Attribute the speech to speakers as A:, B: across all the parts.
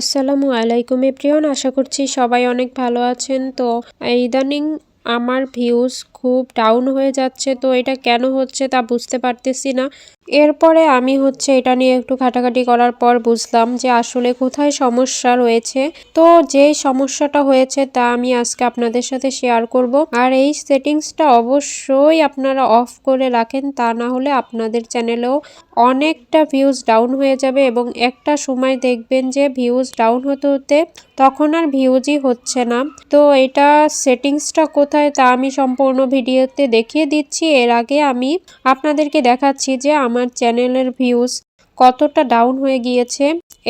A: আসসালামু আলাইকুম এপ্রিয়ন আশা করছি সবাই অনেক ভালো আছেন। তো ইদানিং আমার ভিউজ খুব ডাউন হয়ে যাচ্ছে, তো এটা কেন হচ্ছে তা বুঝতে পারতেছি না। এরপরে আমি হচ্ছে এটা নিয়ে একটু ঘাটাঘাটি করার পর বুঝলাম যে আসলে কোথায় সমস্যা রয়েছে। তো যে সমস্যাটা হয়েছে তা আমি আজকে আপনাদের সাথে শেয়ার করব। আর এই সেটিংসটা অবশ্যই আপনারা অফ করে রাখেন, তা না হলে আপনাদের চ্যানেলেও অনেকটা ভিউজ ডাউন হয়ে যাবে এবং একটা সময় দেখবেন যে ভিউজ ডাউন হতে হতে তখন আর ভিউজই হচ্ছে না। তো এটা সেটিংসটা কোথায় তা আমি সম্পূর্ণ ভিডিওতে দেখিয়ে দিচ্ছি। এর আগে আমি আপনাদেরকে দেখাচ্ছি যে আমার চ্যানেলের ভিউজ কতটা ডাউন হয়ে গিয়েছে,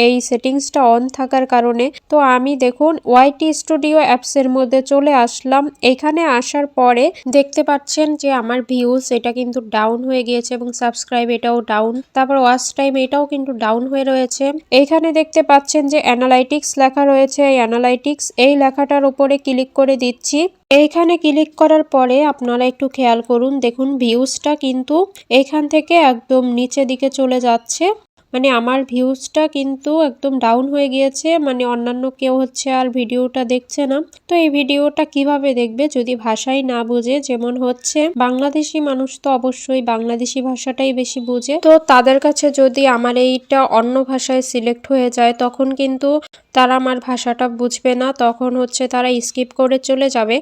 A: এই সেটিংসটা অন থাকার কারণে। তো আমি দেখুন ওয়াইটি স্টুডিও অ্যাপসের মধ্যে চলে আসলাম। এখানে আসার পরে দেখতে পাচ্ছেন যে আমার ভিউজ এটা কিন্তু ডাউন হয়ে গিয়েছে এবং সাবস্ক্রাইব এটাও ডাউন তারপর ওয়াচ টাইম এটাও কিন্তু ডাউন হয়ে রয়েছে। এখানে দেখতে পাচ্ছেন যে অ্যানালাইটিক্স লেখা রয়েছে। এই অ্যানালাইটিক্স এই লেখাটার উপরে ক্লিক করে দিচ্ছি। এইখানে ক্লিক করার পরে আপনারা একটু খেয়াল করুন, দেখুন ভিউজটা কিন্তু এইখান থেকে একদম নিচে দিকে চলে যাচ্ছে। মানে আমার ভিউজটা কিন্তু একদম ডাউন হয়ে গিয়েছে মানে অন্যান্য কেউ হচ্ছে আর ভিডিওটা দেখছে না। তো এই ভিডিওটা কীভাবে দেখবে যদি ভাষাই না বুঝে? যেমন হচ্ছে, বাংলাদেশি মানুষ তো অবশ্যই বাংলাদেশি ভাষাটাই বেশি বুঝে। তো তাদের কাছে যদি আমার এইটা অন্য ভাষায় সিলেক্ট হয়ে যায়, তখন কিন্তু তারা আমার ভাষাটা বুঝবে না। তখন হচ্ছে তারা স্কিপ করে চলে যাবে।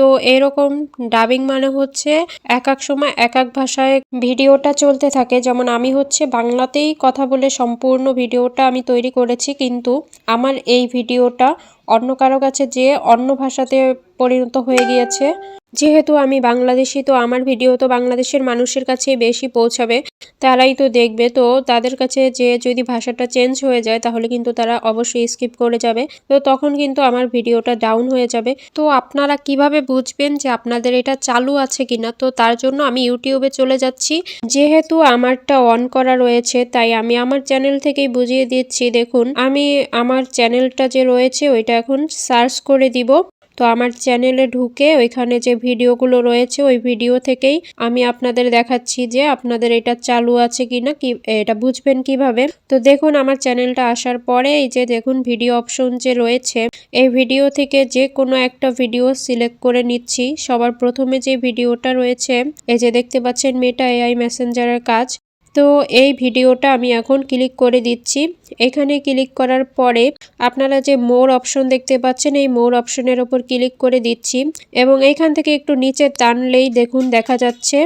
A: তো এরকম ডাবিং মানে হচ্ছে এক এক সময় এক এক ভাষায় ভিডিওটা চলতে থাকে। যেমন আমি হচ্ছে বাংলাতেই কথা বলে সম্পূর্ণ ভিডিওটা আমি তৈরি করেছি, কিন্তু আমার এই ভিডিওটা অন্য কারও কাছে যে অন্য ভাষাতে পরিণত হয়ে গিয়েছে। যেহেতু আমি বাংলাদেশি, তো আমার ভিডিও তো বাংলাদেশের মানুষের কাছেই বেশি পৌঁছাবে। তারাই তো দেখবে। তো তাদের কাছে যে যদি ভাষাটা চেঞ্জ হয়ে যায়, তাহলে কিন্তু তারা অবশ্যই স্কিপ করে যাবে। তো তখন কিন্তু আমার ভিডিওটা ডাউন হয়ে যাবে। তো আপনারা কীভাবে বুঝবেন যে আপনাদের এটা চালু আছে কিনা? তো তার জন্য আমি ইউটিউবে চলে যাচ্ছি। যেহেতু আমারটা অন করা রয়েছে, তাই আমি আমার চ্যানেল থেকেই বুঝিয়ে দিচ্ছি। দেখুন, আমি আমার চ্যানেলটা যে রয়েছে, ওইটা এখন সার্চ করে দিব। তো আমার চ্যানেলে ঢুকে ওইখানে যে ভিডিওগুলো রয়েছে, ওই ভিডিও থেকেই আমি আপনাদের দেখাচ্ছি যে আপনাদের এটা চালু আছে কিনা, কি, এটা বুঝবেন কীভাবে। তো দেখুন, আমার চ্যানেলটা আসার পরে এই যে দেখুন, ভিডিও অপশন যে রয়েছে, এই ভিডিও থেকে যে কোনো একটা ভিডিও সিলেক্ট করে নিচ্ছি। সবার প্রথমে যে ভিডিওটা রয়েছে, এই যে দেখতে পাচ্ছেন মেটা এআই মেসেঞ্জারের কাজ। তো এই ভিডিওটা আমি এখন ক্লিক করে দিচ্ছি। এখানে ক্লিক করার পরে আপনারা যে মোর অপশন দেখতে পাচ্ছেন, এই মোর অপশনের ওপর ক্লিক করে দিচ্ছি এবং এইখান থেকে একটু নিচে টানলেই দেখুন দেখা যাচ্ছে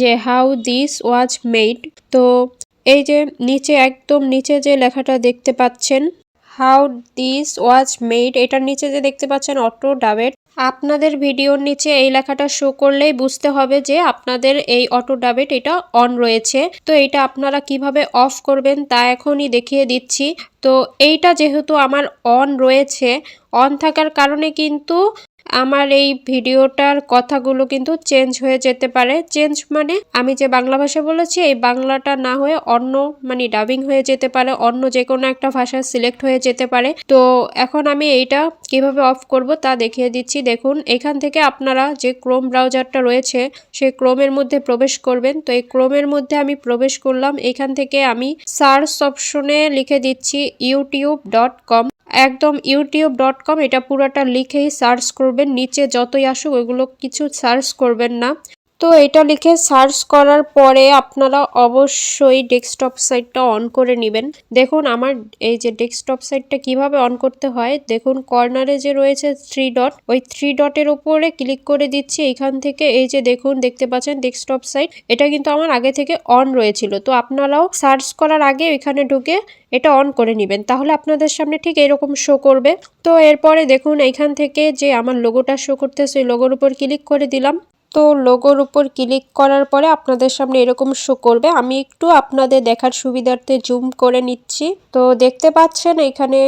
A: যে হাউ দিস ওয়াজ মেড তো এই যে নিচে একদম নিচে যে লেখাটা দেখতে পাচ্ছেন হাউ দিস ওয়াজ মেড এটার নিচে যে দেখতে পাচ্ছেন অটো ডাবেট। আপনাদের ভিডিওর নিচে এই লেখাটা শো করলেই বুঝতে হবে যে আপনাদের এই অটো ডাবেট এটা অন রয়েছে। তো এটা আপনারা কীভাবে অফ করবেন তা এখনই দেখিয়ে দিচ্ছি। তো এইটা যেহেতু আমার অন রয়েছে অন থাকার কারণে কিন্তু আমার এই ভিডিওটার কথাগুলো কিন্তু চেঞ্জ হয়ে যেতে পারে। চেঞ্জ মানে আমি যে বাংলা ভাষা বলেছি, এই বাংলাটা না হয়ে অন্য মানে ডাবিং হয়ে যেতে পারে, অন্য যে কোনো একটা ভাষা সিলেক্ট হয়ে যেতে পারে। তো এখন আমি এইটা কীভাবে অফ করব তা দেখিয়ে দিচ্ছি। দেখুন, এখান থেকে আপনারা যে ক্রোম ব্রাউজারটা রয়েছে, সে ক্রোমের মধ্যে প্রবেশ করবেন। তো এই ক্রোমের মধ্যে আমি প্রবেশ করলাম। এখান থেকে আমি সার্চ অপশনে লিখে দিচ্ছি ইউটিউব ডট কম। একদম ইউটিউব ডট কম, এটা পুরোটা লিখেই সার্চ করবেন। নিচে যতই আসুক ওইগুলো কিছু সার্চ করবেন না। তো এটা লিখে সার্চ করার পরে আপনারা অবশ্যই ডেস্কটপ সাইটটা অন করে নেবেন। দেখুন আমার এই যে ডেস্কটপ সাইটটা কীভাবে অন করতে হয়, দেখুন কর্নারে যে রয়েছে থ্রি ডট ওই থ্রি ডটের উপরে ক্লিক করে দিচ্ছি এখান থেকে এই যে দেখুন, দেখতে পাচ্ছেন ডেস্কটপ সাইট, এটা কিন্তু আমার আগে থেকে অন রয়েছিল। তো আপনারাও সার্চ করার আগে এখানে ঢুকে এটা অন করে নেবেন, তাহলে আপনাদের সামনে ঠিক এরকম শো করবে। তো এরপরে দেখুন, এইখান থেকে যে আমার লোগোটা শো করতেছে, ওই লোগোর উপর ক্লিক করে দিলাম। তো লোগোর উপর ক্লিক করার পরে আপনাদের সামনে এরকম শো করবে। আমি একটু আপনাদের দেখার সুবিধার্থে জুম করে নিচ্ছি। তো দেখতে পাচ্ছেন এখানে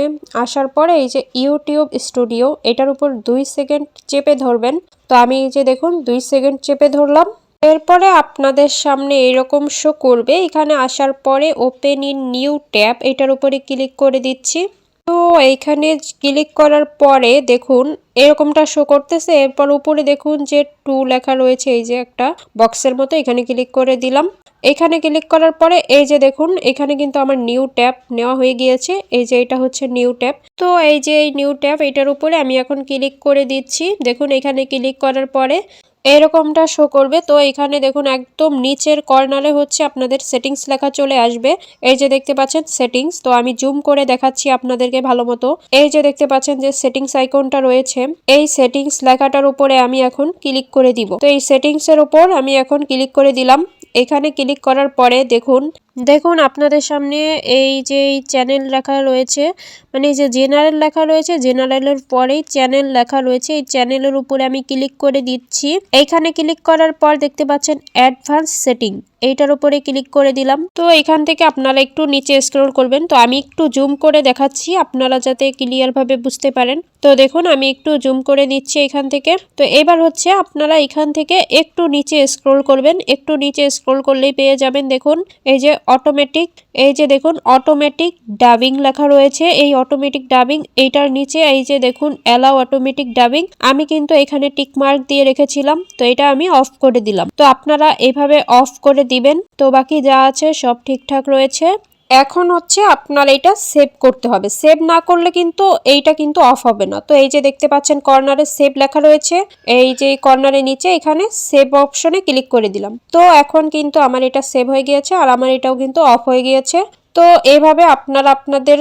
A: আসার পরে এই যে ইউটিউব স্টুডিও এটার উপর দুই সেকেন্ড চেপে ধরবেন। তো আমি এই যে দেখুন, দুই সেকেন্ড চেপে ধরলাম। এরপরে আপনাদের সামনে এরকম শো করবে। এখানে আসার পরে ওপেন ইন নিউ ট্যাব এটার উপরে ক্লিক করে দিচ্ছি। তো এইখানে ক্লিক করার পরে দেখুন, এরকমটা শো করতেছে। এরপর উপরে দেখুন যে টু লেখা রয়েছে, এই যে একটা বক্সের মতো, এখানে ক্লিক করে দিলাম। এখানে ক্লিক করার পরে এই যে দেখুন, এখানে কিন্তু আমার নিউ ট্যাব নেওয়া হয়ে গিয়েছে। এই যে এটা হচ্ছে নিউ ট্যাব তো এই যে এই নিউ ট্যাব এটার উপরে আমি এখন ক্লিক করে দিচ্ছি। দেখুন, এখানে ক্লিক করার পরে এরকমটা শো করবে। তো এখানে দেখুন, একদম নিচের কর্নারে হচ্ছে আপনাদের সেটিংস লেখা চলে আসবে। এই যে দেখতে পাচ্ছেন সেটিংস তো আমি জুম করে দেখাচ্ছি আপনাদেরকে ভালো মতো। এই যে দেখতে পাচ্ছেন যে সেটিংস আইকনটা রয়েছে, এই সেটিংস লেখাটার উপরে আমি এখন ক্লিক করে দিব। তো এই সেটিংস এর উপর আমি এখন ক্লিক করে দিলাম। এখানে ক্লিক করার পরে দেখুন দেখুন, আপনাদের সামনে এই যে চ্যানেল লেখা রয়েছে মানে এই যে জেনারেল লেখা রয়েছে জেনারেলের পরেই চ্যানেল লেখা রয়েছে। এই চ্যানেলের উপরে আমি ক্লিক করে দিচ্ছি। এইখানে ক্লিক করার পর দেখতে পাচ্ছেন অ্যাডভান্স সেটিং এইটার উপরে ক্লিক করে দিলাম। তো এখান থেকে আপনারা একটু নিচে স্ক্রল করবেন। তো আমি একটু জুম করে দেখাচ্ছি। আপনারা যাতে ক্লিয়ার ভাবে বুঝতে পারেন। তো দেখুন, আমি একটু জুম করে নিচ্ছি এখান থেকে। তো এবার হচ্ছে আপনারা এখান থেকে একটু নিচে স্ক্রল করবেন। একটু নিচে স্ক্রল করলেই পেয়ে যাবেন। দেখুন, এই যে অটোমেটিক এই যে দেখুন অটোমেটিক ডাবিং লেখা রয়েছে। এই অটোমেটিক ডাবিং এইটার নিচে এই যে দেখুন অ্যালাউ অটোমেটিক ডাবিং আমি কিন্তু এখানে টিক মার্ক দিয়ে রেখেছিলাম, তো এটা আমি অফ করে দিলাম। তো আপনারা এভাবে অফ করে দিবেন, তো বাকি যা আছে সব ঠিকঠাক রয়েছে। এখন হচ্ছে আপনার এটা সেভ করতে হবে। সেভ না করলে কিন্তু এইটা কিন্তু অফ হবে না। তো এই যে দেখতে পাচ্ছেন কর্নারে সেভ লেখা রয়েছে। এই যে কর্নারের নিচে এখানে সেভ অপশনে ক্লিক করে দিলাম। তো এখন কিন্তু আমার এটা সেভ হয়ে গিয়েছে আর আমার এটাও কিন্তু অফ হয়ে গিয়েছে। তো এইভাবে আপনারা আপনাদের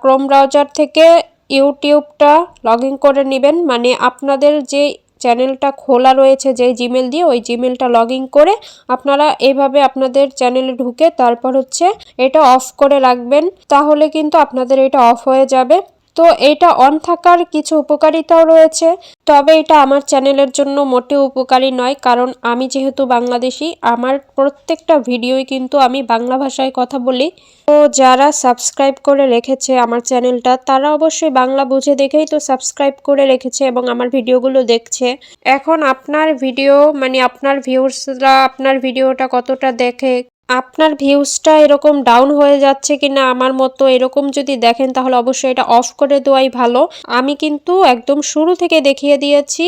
A: ক্রোম ব্রাউজার থেকে ইউটিউবটা লগ করে নেবেন। মানে আপনাদের যে চ্যানেলটা খোলা রয়েছে যে জিমেল দিয়ে, ওই জিমেলটা লগ করে আপনারা এইভাবে আপনাদের চ্যানেলে ঢুকে তারপর হচ্ছে এটা অফ করে রাখবেন। তাহলে কিন্তু আপনাদের এটা অফ হয়ে যাবে। তো এটা অন থাকার কিছু উপকারিতাও রয়েছে। তবে এটা আমার চ্যানেলের জন্য মোটেও উপকারী নয়, কারণ আমি যেহেতু বাংলাদেশি, আমার প্রত্যেকটা ভিডিওই কিন্তু আমি বাংলা ভাষায় কথা বলি। তো যারা সাবস্ক্রাইব করে রেখেছে আমার চ্যানেলটা, তারা অবশ্যই বাংলা বুঝে দেখেই তো সাবস্ক্রাইব করে রেখেছে এবং আমার ভিডিওগুলো দেখছে। এখন আপনার ভিডিও মানে আপনার ভিউর্সরা আপনার ভিডিওটা কতটা দেখে আপনার ভিউজটা এরকম ডাউন হয়ে যাচ্ছে কি না আমার মতো এরকম যদি দেখেন তাহলে অবশ্যই এটা অফ করে দেওয়াই ভালো। আমি কিন্তু একদম শুরু থেকে দেখিয়ে দিয়েছি।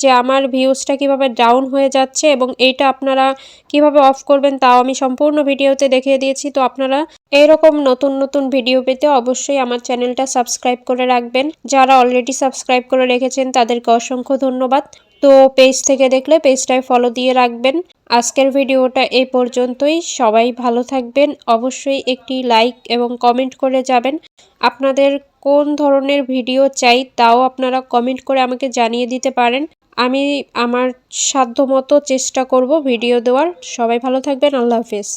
A: যে আমার ভিউজটা কীভাবে ডাউন হয়ে যাচ্ছে এবং এইটা আপনারা কীভাবে অফ করবেন তাও আমি সম্পূর্ণ ভিডিওতে দেখিয়ে দিয়েছি। তো আপনারা এইরকম নতুন নতুন ভিডিও পেতে অবশ্যই আমার চ্যানেলটা সাবস্ক্রাইব করে রাখবেন। যারা অলরেডি সাবস্ক্রাইব করে রেখেছেন তাদেরকে অসংখ্য ধন্যবাদ। তো পেজ থেকে দেখলে পেজটায় ফলো দিয়ে রাখবেন। আজকের ভিডিওটা এই পর্যন্তই। সবাই ভালো থাকবেন। অবশ্যই একটি লাইক এবং কমেন্ট করে যাবেন। আপনাদের কোন ধরনের ভিডিও চাই তাও আপনারা কমেন্ট করে আমাকে জানিয়ে দিতে পারেন। আমি আমার সাধ্যমতো চেষ্টা করব ভিডিও দেওয়ার। সবাই ভালো থাকবেন। আল্লাহ হাফেজ।